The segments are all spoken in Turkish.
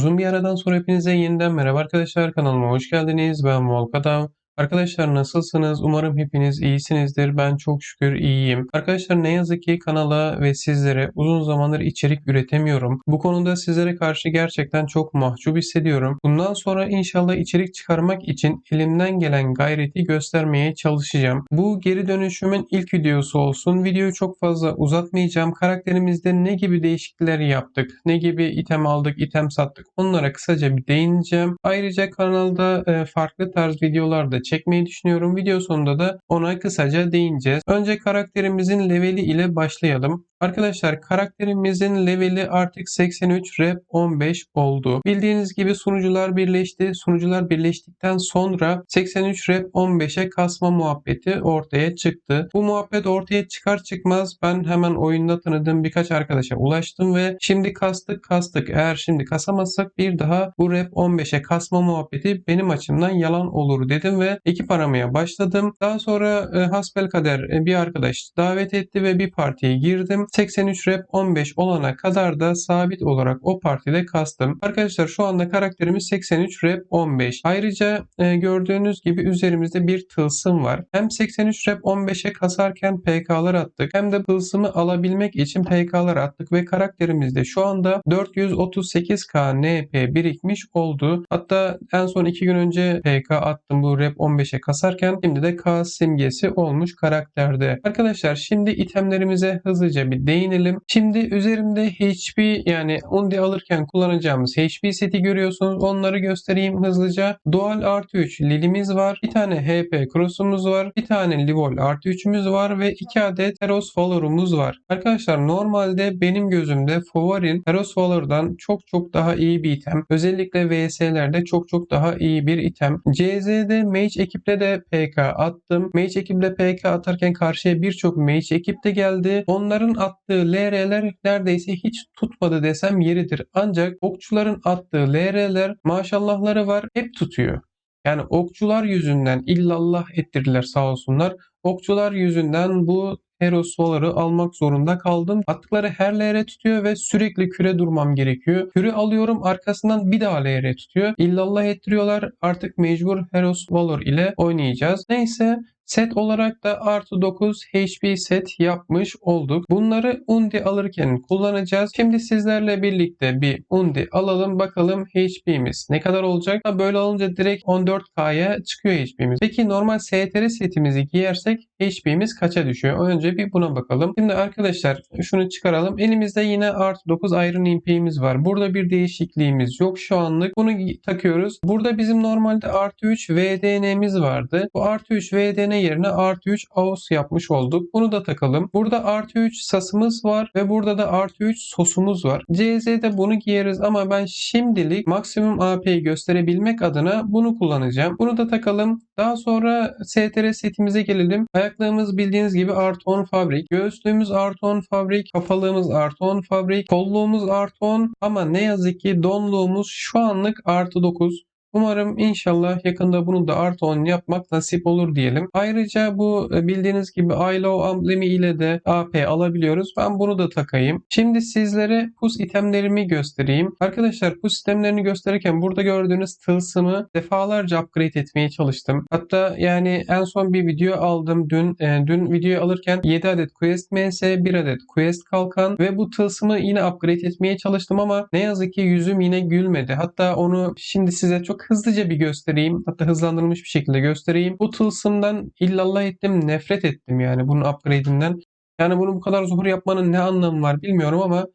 Uzun bir aradan sonra hepinize yeniden merhaba arkadaşlar kanalıma hoş geldiniz. Ben Volkadav. Arkadaşlar nasılsınız? Umarım hepiniz iyisinizdir. Ben çok şükür iyiyim. Arkadaşlar ne yazık ki kanala ve sizlere uzun zamandır içerik üretemiyorum. Bu konuda sizlere karşı gerçekten çok mahcup hissediyorum. Bundan sonra inşallah içerik çıkarmak için elimden gelen gayreti göstermeye çalışacağım. Bu geri dönüşümün ilk videosu olsun. Videoyu çok fazla uzatmayacağım. Karakterimizde ne gibi değişiklikler yaptık? Ne gibi item aldık, item sattık? Onlara kısaca bir değineceğim. Ayrıca kanalda e, farklı tarz videolar da çekmeyi düşünüyorum. Video sonunda da ona kısaca değineceğiz. Önce karakterimizin leveli ile başlayalım. Arkadaşlar karakterimizin leveli artık 83 rep 15 oldu. Bildiğiniz gibi sunucular birleşti. Sunucular birleştikten sonra 83 rep 15'e kasma muhabbeti ortaya çıktı. Bu muhabbet ortaya çıkar çıkmaz ben hemen oyunda tanıdığım birkaç arkadaşa ulaştım ve şimdi kastık kastık. Eğer şimdi kasamazsak bir daha bu rep 15'e kasma muhabbeti benim açımdan yalan olur dedim ve ekip aramaya başladım. Daha sonra e, hasbelkader e, bir arkadaş davet etti ve bir partiye girdim. 83 rep 15 olana kadar da sabit olarak o partide kastım. Arkadaşlar şu anda karakterimiz 83 rep 15. Ayrıca e, gördüğünüz gibi üzerimizde bir tılsım var. Hem 83 rep 15'e kasarken PK'lar attık hem de tılsımı alabilmek için PK'lar attık ve karakterimizde şu anda 438k NP birikmiş oldu. Hatta en son 2 gün önce PK attım bu rep 15'e kasarken şimdi de K simgesi olmuş karakterde. Arkadaşlar şimdi itemlerimize hızlıca bir değinelim. Şimdi üzerimde HP yani Undi alırken kullanacağımız HP seti görüyorsunuz. Onları göstereyim hızlıca. Dual artı 3 Lilimiz var. Bir tane HP Cross'umuz var. Bir tane Livol artı 3'ümüz var ve 2 adet Heros Valor'umuz var. Arkadaşlar normalde benim gözümde Favorin Heros Valor'dan çok çok daha iyi bir item. Özellikle VS'lerde çok çok daha iyi bir item. CZ'de Mage ekiple de PK attım. Mage ekiple PK atarken karşıya birçok Mage ekip de geldi. Onların attığı LR'ler neredeyse hiç tutmadı desem yeridir. Ancak okçuların attığı LR'ler maşallahları var hep tutuyor. Yani okçular yüzünden illallah ettirdiler sağ olsunlar. Okçular yüzünden bu Heros Solar'ı almak zorunda kaldım. Attıkları her LR tutuyor ve sürekli küre durmam gerekiyor. Küre alıyorum arkasından bir daha LR tutuyor. İllallah ettiriyorlar. Artık mecbur Heros Valor ile oynayacağız. Neyse Set olarak da artı 9 HP set yapmış olduk. Bunları Undi alırken kullanacağız. Şimdi sizlerle birlikte bir Undi alalım. Bakalım HP'miz ne kadar olacak? Böyle alınca direkt 14K'ya çıkıyor HP'miz. Peki normal STR setimizi giyersek HP'miz kaça düşüyor? Önce bir buna bakalım. Şimdi arkadaşlar şunu çıkaralım. Elimizde yine artı 9 Iron Impey'imiz var. Burada bir değişikliğimiz yok şu anlık. Bunu takıyoruz. Burada bizim normalde artı 3 VDN'miz vardı. Bu artı 3 VDN yerine artı 3 AUS yapmış olduk. Bunu da takalım. Burada artı 3 sasımız var ve burada da artı 3 sosumuz var. CZ'de bunu giyeriz ama ben şimdilik maksimum AP'yi gösterebilmek adına bunu kullanacağım. Bunu da takalım. Daha sonra STR setimize gelelim. Ayaklığımız bildiğiniz gibi artı 10 fabrik. Göğüslüğümüz artı 10 fabrik. Kafalığımız artı 10 fabrik. Kolluğumuz artı 10 ama ne yazık ki donluğumuz şu anlık artı 9. Umarım inşallah yakında bunu da artı 10 yapmak nasip olur diyelim. Ayrıca bu e, bildiğiniz gibi ILO amblemi ile de AP alabiliyoruz. Ben bunu da takayım. Şimdi sizlere pus itemlerimi göstereyim. Arkadaşlar pus itemlerini gösterirken burada gördüğünüz tılsımı defalarca upgrade etmeye çalıştım. Hatta yani en son bir video aldım dün. E, dün videoyu alırken 7 adet quest ms, 1 adet quest kalkan ve bu tılsımı yine upgrade etmeye çalıştım ama ne yazık ki yüzüm yine gülmedi. Hatta onu şimdi size çok hızlıca bir göstereyim. Hatta hızlandırılmış bir şekilde göstereyim. Bu tılsımdan illallah ettim, nefret ettim yani bunun upgrade'inden. Yani bunu bu kadar zor yapmanın ne anlamı var bilmiyorum ama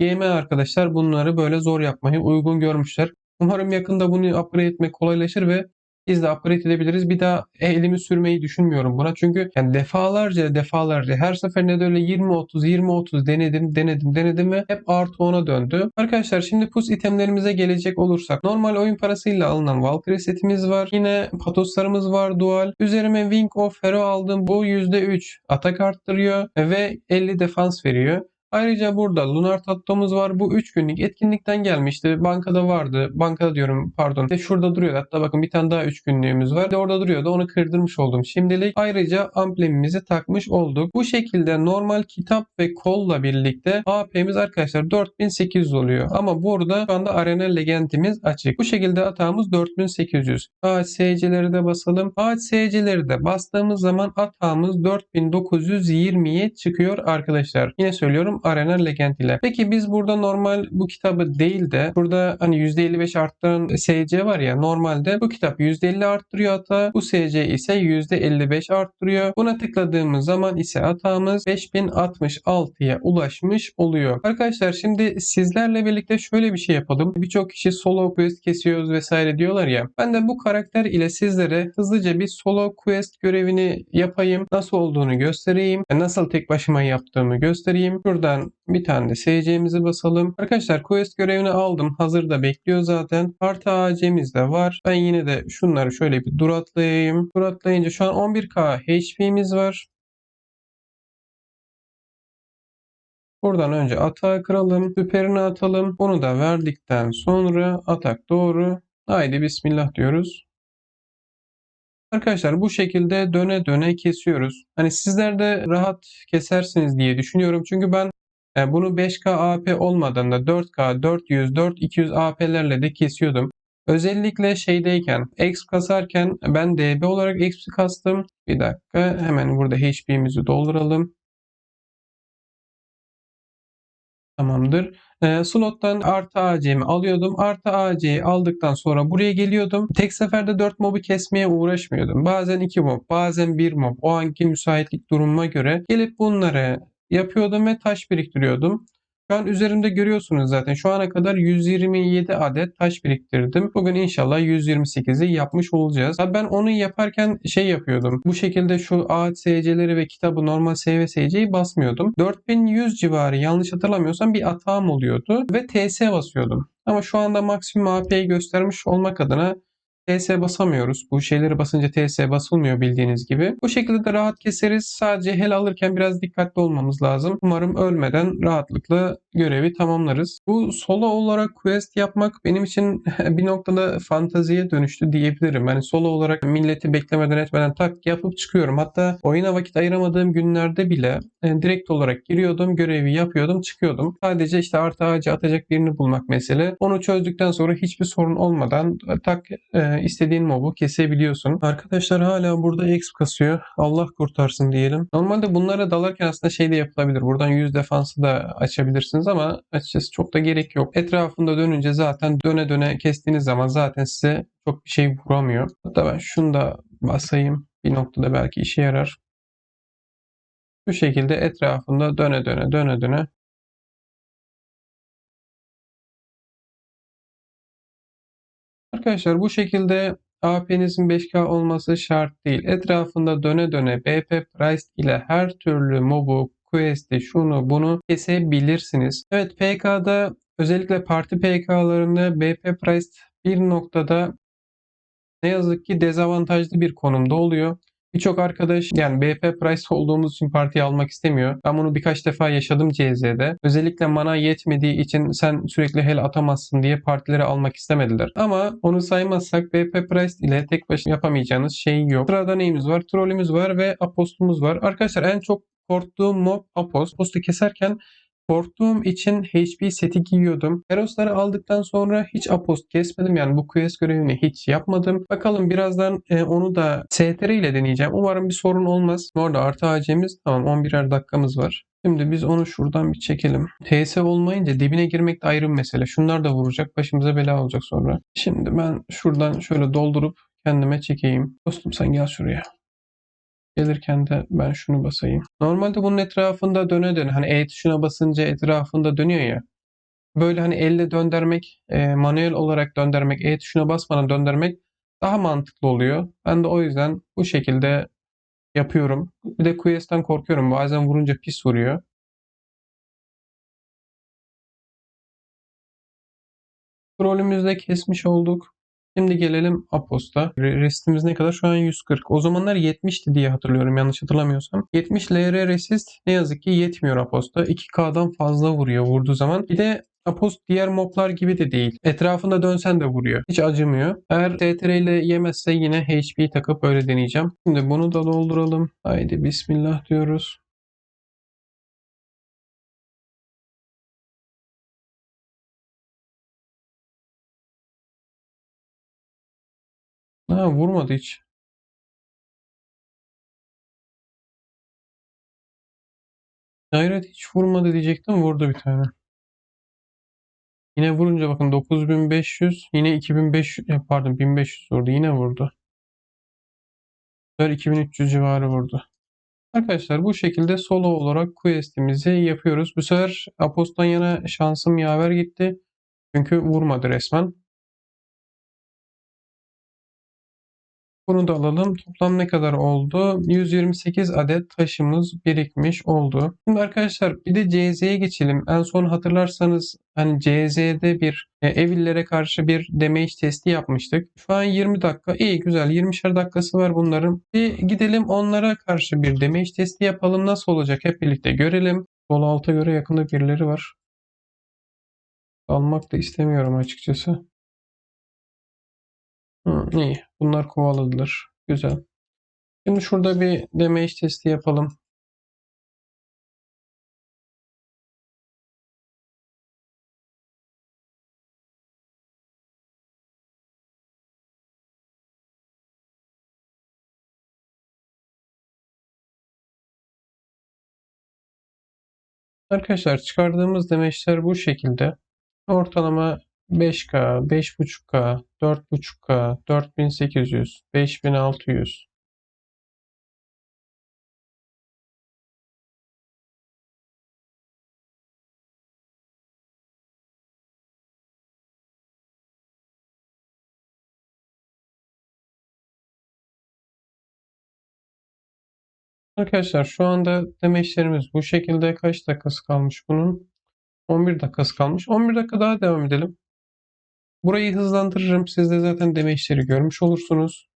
GM arkadaşlar bunları böyle zor yapmayı uygun görmüşler. Umarım yakında bunu upgrade etmek kolaylaşır ve biz de upgrade edebiliriz. Bir daha elimi sürmeyi düşünmüyorum buna. Çünkü yani defalarca defalarca her seferinde de öyle 20-30 20-30 denedim denedim denedim ve hep artı 10'a döndü. Arkadaşlar şimdi pus itemlerimize gelecek olursak normal oyun parasıyla alınan Valkyrie setimiz var. Yine patoslarımız var dual. Üzerime Wing of Hero aldım. Bu %3 atak arttırıyor ve 50 defans veriyor. Ayrıca burada Lunar Tatto'muz var. Bu 3 günlük etkinlikten gelmişti. Bankada vardı. Bankada diyorum pardon. İşte şurada duruyor. Hatta bakın bir tane daha 3 günlüğümüz var. De orada duruyordu. Onu kırdırmış oldum şimdilik. Ayrıca amblemimizi takmış olduk. Bu şekilde normal kitap ve kolla birlikte AP'miz arkadaşlar 4800 oluyor. Ama burada şu anda Arena Legend'imiz açık. Bu şekilde atağımız 4800. ASC'leri de basalım. ASC'leri de bastığımız zaman atağımız 4920'ye çıkıyor arkadaşlar. Yine söylüyorum Arena Legend ile. Peki biz burada normal bu kitabı değil de burada hani %55 arttıran SC var ya normalde bu kitap %50 arttırıyor hata. Bu SC ise %55 arttırıyor. Buna tıkladığımız zaman ise hatamız 5066'ya ulaşmış oluyor. Arkadaşlar şimdi sizlerle birlikte şöyle bir şey yapalım. Birçok kişi solo quest kesiyoruz vesaire diyorlar ya. Ben de bu karakter ile sizlere hızlıca bir solo quest görevini yapayım. Nasıl olduğunu göstereyim. Nasıl tek başıma yaptığımı göstereyim. Şuradan bir tane de SC'mizi basalım. Arkadaşlar quest görevini aldım. Hazırda bekliyor zaten. Artı AC'miz de var. Ben yine de şunları şöyle bir dur atlayayım. Dur atlayınca şu an 11k HP'miz var. Buradan önce atağı kıralım. Süperini atalım. Bunu da verdikten sonra atak doğru. Haydi bismillah diyoruz. Arkadaşlar bu şekilde döne döne kesiyoruz. Hani sizler de rahat kesersiniz diye düşünüyorum. Çünkü ben bunu 5K AP olmadan da 4K, 400, 4200 AP'lerle de kesiyordum. Özellikle şeydeyken, exp kasarken ben DB olarak exp kastım. Bir dakika hemen burada HP'mizi dolduralım. Tamamdır. E, slottan artı AC'mi alıyordum. Artı AC'yi aldıktan sonra buraya geliyordum. Tek seferde 4 mobu kesmeye uğraşmıyordum. Bazen 2 mob, bazen 1 mob. O anki müsaitlik durumuma göre gelip bunları yapıyordum ve taş biriktiriyordum. Şu an üzerimde görüyorsunuz zaten. Şu ana kadar 127 adet taş biriktirdim. Bugün inşallah 128'i yapmış olacağız. Ha ben onu yaparken şey yapıyordum. Bu şekilde şu ACC'leri ve kitabı normal SVSC'yi basmıyordum. 4100 civarı yanlış hatırlamıyorsam bir atağım oluyordu ve TS basıyordum. Ama şu anda maksimum AP'yi göstermiş olmak adına TS basamıyoruz. Bu şeyleri basınca TS basılmıyor bildiğiniz gibi. Bu şekilde de rahat keseriz. Sadece hel alırken biraz dikkatli olmamız lazım. Umarım ölmeden rahatlıkla görevi tamamlarız. Bu solo olarak quest yapmak benim için bir noktada fantaziye dönüştü diyebilirim. Yani solo olarak milleti beklemeden etmeden tak yapıp çıkıyorum. Hatta oyuna vakit ayıramadığım günlerde bile e, direkt olarak giriyordum, görevi yapıyordum, çıkıyordum. Sadece işte artı ağacı atacak birini bulmak mesele. Onu çözdükten sonra hiçbir sorun olmadan e, tak e, istediğin mobu kesebiliyorsun. Arkadaşlar hala burada exp kasıyor. Allah kurtarsın diyelim. Normalde bunlara dalarken aslında şey de yapılabilir. Buradan 100 defansı da açabilirsiniz ama açıkçası çok da gerek yok. Etrafında dönünce zaten döne döne kestiğiniz zaman zaten size çok bir şey vuramıyor. Hatta ben şunu da basayım. Bir noktada belki işe yarar. Bu şekilde etrafında döne döne döne döne Arkadaşlar bu şekilde AP'nizin 5K olması şart değil. Etrafında döne döne BP Price ile her türlü mobu, quest'i, şunu bunu kesebilirsiniz. Evet PK'da özellikle parti PK'larında BP Price bir noktada ne yazık ki dezavantajlı bir konumda oluyor. Birçok arkadaş yani BP Price olduğumuz için partiyi almak istemiyor. Ben bunu birkaç defa yaşadım CZ'de. Özellikle mana yetmediği için sen sürekli hel atamazsın diye partileri almak istemediler. Ama onu saymazsak BP Price ile tek başına yapamayacağınız şey yok. Sırada neyimiz var? Trollümüz var ve Apost'umuz var. Arkadaşlar en çok korktuğum mob Apost. Apost'u keserken Korktuğum için HP seti giyiyordum. Herosları aldıktan sonra hiç Apost kesmedim. Yani bu quest görevini hiç yapmadım. Bakalım birazdan e, onu da STR ile deneyeceğim. Umarım bir sorun olmaz. Orada artı AC'miz tamam 11'er dakikamız var. Şimdi biz onu şuradan bir çekelim. TS olmayınca dibine girmek de ayrı bir mesele. Şunlar da vuracak. Başımıza bela olacak sonra. Şimdi ben şuradan şöyle doldurup kendime çekeyim. Dostum sen gel şuraya. Gelirken de ben şunu basayım. Normalde bunun etrafında döne döne hani E tuşuna basınca etrafında dönüyor ya. Böyle hani elle döndürmek, e, manuel olarak döndürmek, E tuşuna basmadan döndürmek daha mantıklı oluyor. Ben de o yüzden bu şekilde yapıyorum. Bir de Quest'ten korkuyorum. Bazen vurunca pis vuruyor. Rolümüzde kesmiş olduk. Şimdi gelelim Apost'a. Re- Resistimiz ne kadar? Şu an 140. O zamanlar 70'ti diye hatırlıyorum yanlış hatırlamıyorsam. 70 LR resist ne yazık ki yetmiyor Apost'a. 2K'dan fazla vuruyor vurduğu zaman. Bir de Apost diğer moblar gibi de değil. Etrafında dönsen de vuruyor. Hiç acımıyor. Eğer TTR ile yemezse yine HP takıp öyle deneyeceğim. Şimdi bunu da dolduralım. Haydi bismillah diyoruz. Ha vurmadı hiç. Hayret hiç vurmadı diyecektim. Vurdu bir tane. Yine vurunca bakın 9500 yine 2500 ya pardon 1500 vurdu. Yine vurdu. Sefer 2300 civarı vurdu. Arkadaşlar bu şekilde solo olarak quest'imizi yapıyoruz. Bu sefer Apost'tan yana şansım yaver gitti. Çünkü vurmadı resmen. Bunu da alalım. Toplam ne kadar oldu? 128 adet taşımız birikmiş oldu. Şimdi arkadaşlar bir de CZ'ye geçelim. En son hatırlarsanız hani CZ'de bir e, Evillere karşı bir damage testi yapmıştık. Şu an 20 dakika. İyi güzel. 20'şer dakikası var bunların. Bir gidelim onlara karşı bir damage testi yapalım. Nasıl olacak hep birlikte görelim. Sol alta göre yakında birileri var. Almak da istemiyorum açıkçası. Hı, iyi. Bunlar kovaladılar. Güzel. Şimdi şurada bir damage testi yapalım. Arkadaşlar çıkardığımız demeçler bu şekilde. Ortalama 5K, 5.5K, 4.5K, 4800, 5600. Arkadaşlar şu anda demeçlerimiz bu şekilde. Kaç dakikası kalmış bunun? 11 dakikası kalmış. 11 dakika daha devam edelim. Burayı hızlandırırım. Siz de zaten demeçleri görmüş olursunuz.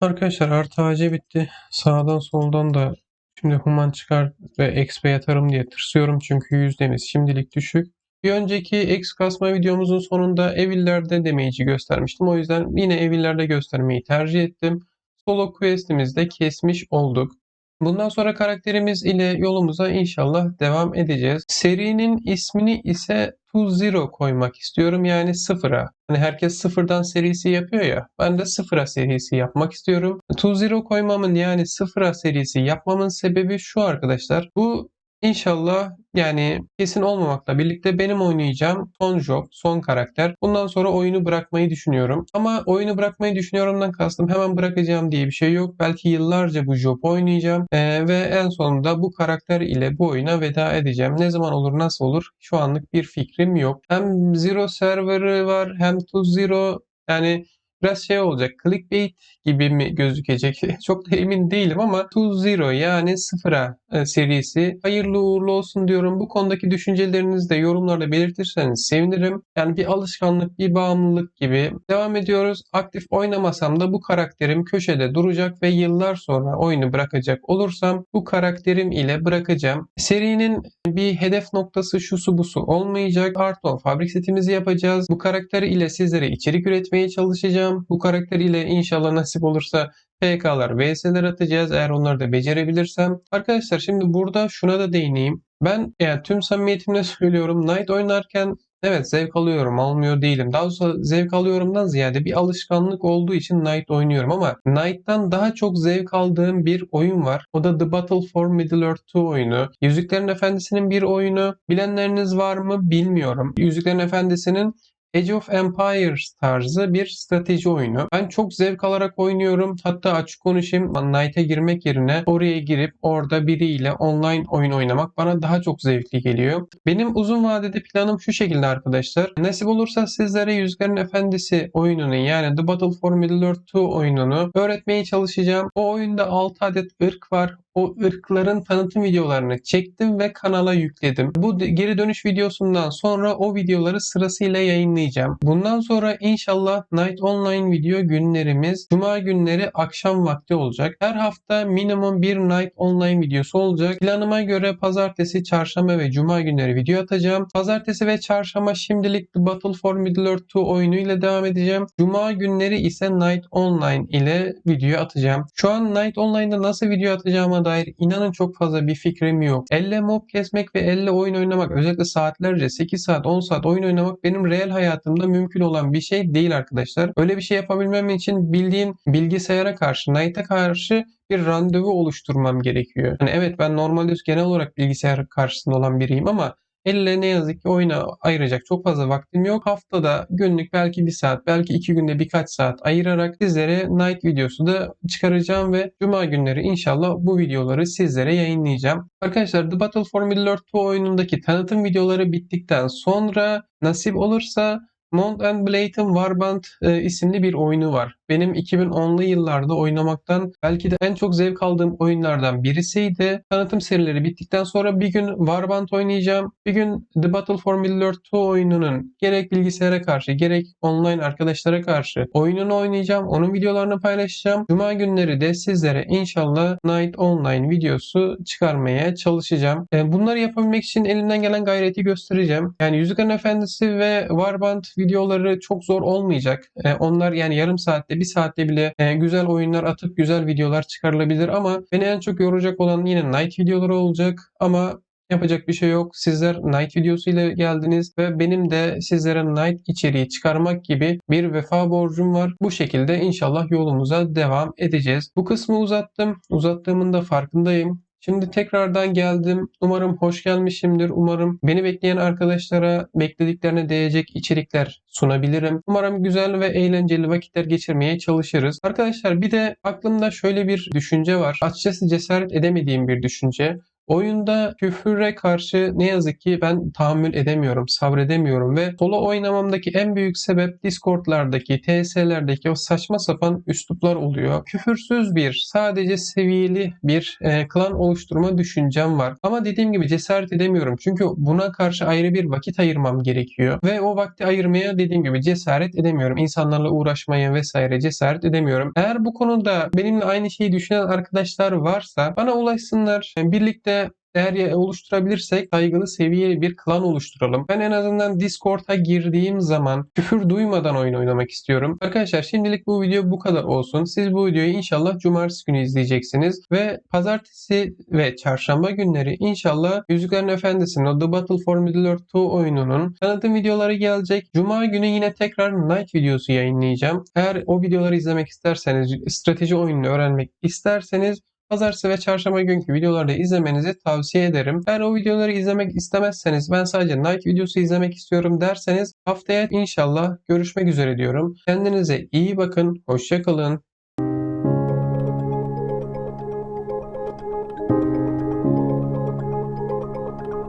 Arkadaşlar artı AC bitti. Sağdan soldan da şimdi human çıkar ve XP yatarım diye tırsıyorum. Çünkü yüzdemiz şimdilik düşük. Bir önceki X kasma videomuzun sonunda Evil'lerde damage'i göstermiştim. O yüzden yine Evil'lerde göstermeyi tercih ettim. Solo quest'imizde kesmiş olduk. Bundan sonra karakterimiz ile yolumuza inşallah devam edeceğiz. Serinin ismini ise To Zero koymak istiyorum yani sıfıra. Hani herkes sıfırdan serisi yapıyor ya. Ben de sıfıra serisi yapmak istiyorum. To Zero koymamın yani sıfıra serisi yapmamın sebebi şu arkadaşlar. Bu İnşallah yani kesin olmamakla birlikte benim oynayacağım son job, son karakter. Bundan sonra oyunu bırakmayı düşünüyorum. Ama oyunu bırakmayı düşünüyorumdan kastım hemen bırakacağım diye bir şey yok. Belki yıllarca bu job oynayacağım ee, ve en sonunda bu karakter ile bu oyuna veda edeceğim. Ne zaman olur, nasıl olur? Şu anlık bir fikrim yok. Hem Zero serverı var hem To Zero yani biraz şey olacak. Clickbait gibi mi gözükecek? Çok da emin değilim ama To Zero yani sıfıra e, serisi. Hayırlı uğurlu olsun diyorum. Bu konudaki düşüncelerinizi de yorumlarda belirtirseniz sevinirim. Yani bir alışkanlık, bir bağımlılık gibi. Devam ediyoruz. Aktif oynamasam da bu karakterim köşede duracak ve yıllar sonra oyunu bırakacak olursam bu karakterim ile bırakacağım. Serinin bir hedef noktası şusu busu olmayacak. Arton fabrik setimizi yapacağız. Bu karakter ile sizlere içerik üretmeye çalışacağım. Bu karakter ile inşallah nasip olursa PK'lar, VS'ler atacağız eğer onları da becerebilirsem. Arkadaşlar şimdi burada şuna da değineyim. Ben yani tüm samimiyetimle söylüyorum. Night oynarken Evet zevk alıyorum, almıyor değilim. Daha doğrusu zevk alıyorumdan ziyade bir alışkanlık olduğu için Knight oynuyorum ama Knight'tan daha çok zevk aldığım bir oyun var. O da The Battle for Middle-earth 2 oyunu. Yüzüklerin Efendisi'nin bir oyunu. Bilenleriniz var mı bilmiyorum. Yüzüklerin Efendisi'nin Age of Empires tarzı bir strateji oyunu. Ben çok zevk alarak oynuyorum. Hatta açık konuşayım Knight'e girmek yerine oraya girip orada biriyle online oyun oynamak bana daha çok zevkli geliyor. Benim uzun vadede planım şu şekilde arkadaşlar. Nasip olursa sizlere Yüzüklerin Efendisi oyununu yani The Battle for Middle-earth 2 oyununu öğretmeye çalışacağım. O oyunda 6 adet ırk var. O ırkların tanıtım videolarını çektim ve kanala yükledim. Bu geri dönüş videosundan sonra o videoları sırasıyla yayınlayacağım. Bundan sonra inşallah Night Online video günlerimiz Cuma günleri akşam vakti olacak. Her hafta minimum bir Night Online videosu olacak. Planıma göre pazartesi, çarşamba ve cuma günleri video atacağım. Pazartesi ve çarşamba şimdilik The Battle for Middle-earth 2 oyunu ile devam edeceğim. Cuma günleri ise Night Online ile video atacağım. Şu an Night Online'da nasıl video atacağıma dair inanın çok fazla bir fikrim yok. Elle mob kesmek ve elle oyun oynamak özellikle saatlerce 8 saat 10 saat oyun oynamak benim real hayatımda mümkün olan bir şey değil arkadaşlar. Öyle bir şey yapabilmem için bildiğin bilgisayara karşı, Knight'a karşı bir randevu oluşturmam gerekiyor. Yani evet ben normalde genel olarak bilgisayar karşısında olan biriyim ama Elle ne yazık ki oyuna ayıracak çok fazla vaktim yok. Haftada günlük belki bir saat, belki iki günde birkaç saat ayırarak sizlere night videosu da çıkaracağım ve cuma günleri inşallah bu videoları sizlere yayınlayacağım. Arkadaşlar The Battle for Middle-earth 2 oyunundaki tanıtım videoları bittikten sonra nasip olursa Mount and Blade'in Warband e, isimli bir oyunu var. Benim 2010'lu yıllarda oynamaktan belki de en çok zevk aldığım oyunlardan birisiydi. Tanıtım serileri bittikten sonra bir gün Warband oynayacağım. Bir gün The Battle for Middle-earth 2 oyununun gerek bilgisayara karşı gerek online arkadaşlara karşı oyununu oynayacağım. Onun videolarını paylaşacağım. Cuma günleri de sizlere inşallah Night Online videosu çıkarmaya çalışacağım. E, bunları yapabilmek için elimden gelen gayreti göstereceğim. Yani Yüzüklerin Efendisi ve Warband videoları çok zor olmayacak. E, onlar yani yarım saatte bir saatte bile e, güzel oyunlar atıp güzel videolar çıkarılabilir ama beni en çok yoracak olan yine Night videoları olacak ama Yapacak bir şey yok. Sizler Night videosu ile geldiniz ve benim de sizlere Night içeriği çıkarmak gibi bir vefa borcum var. Bu şekilde inşallah yolumuza devam edeceğiz. Bu kısmı uzattım. Uzattığımın da farkındayım. Şimdi tekrardan geldim. Umarım hoş gelmişimdir. Umarım beni bekleyen arkadaşlara beklediklerine değecek içerikler sunabilirim. Umarım güzel ve eğlenceli vakitler geçirmeye çalışırız. Arkadaşlar bir de aklımda şöyle bir düşünce var. Açıkçası cesaret edemediğim bir düşünce. Oyunda küfüre karşı ne yazık ki ben tahammül edemiyorum, sabredemiyorum ve solo oynamamdaki en büyük sebep Discord'lardaki, TS'lerdeki o saçma sapan üsluplar oluyor. Küfürsüz bir, sadece seviyeli bir e, klan oluşturma düşüncem var. Ama dediğim gibi cesaret edemiyorum. Çünkü buna karşı ayrı bir vakit ayırmam gerekiyor. Ve o vakti ayırmaya dediğim gibi cesaret edemiyorum. İnsanlarla uğraşmaya vesaire cesaret edemiyorum. Eğer bu konuda benimle aynı şeyi düşünen arkadaşlar varsa bana ulaşsınlar. Yani birlikte eğer oluşturabilirsek saygılı seviyeli bir klan oluşturalım. Ben en azından Discord'a girdiğim zaman küfür duymadan oyun oynamak istiyorum. Arkadaşlar şimdilik bu video bu kadar olsun. Siz bu videoyu inşallah cumartesi günü izleyeceksiniz ve pazartesi ve çarşamba günleri inşallah Yüzüklerin Efendisi'nin o The Battle for Middle-earth 2 oyununun tanıtım videoları gelecek. Cuma günü yine tekrar Night videosu yayınlayacağım. Eğer o videoları izlemek isterseniz, strateji oyununu öğrenmek isterseniz Pazartesi ve çarşamba günkü videoları izlemenizi tavsiye ederim. Eğer o videoları izlemek istemezseniz ben sadece Night videosu izlemek istiyorum derseniz haftaya inşallah görüşmek üzere diyorum. Kendinize iyi bakın. Hoşçakalın.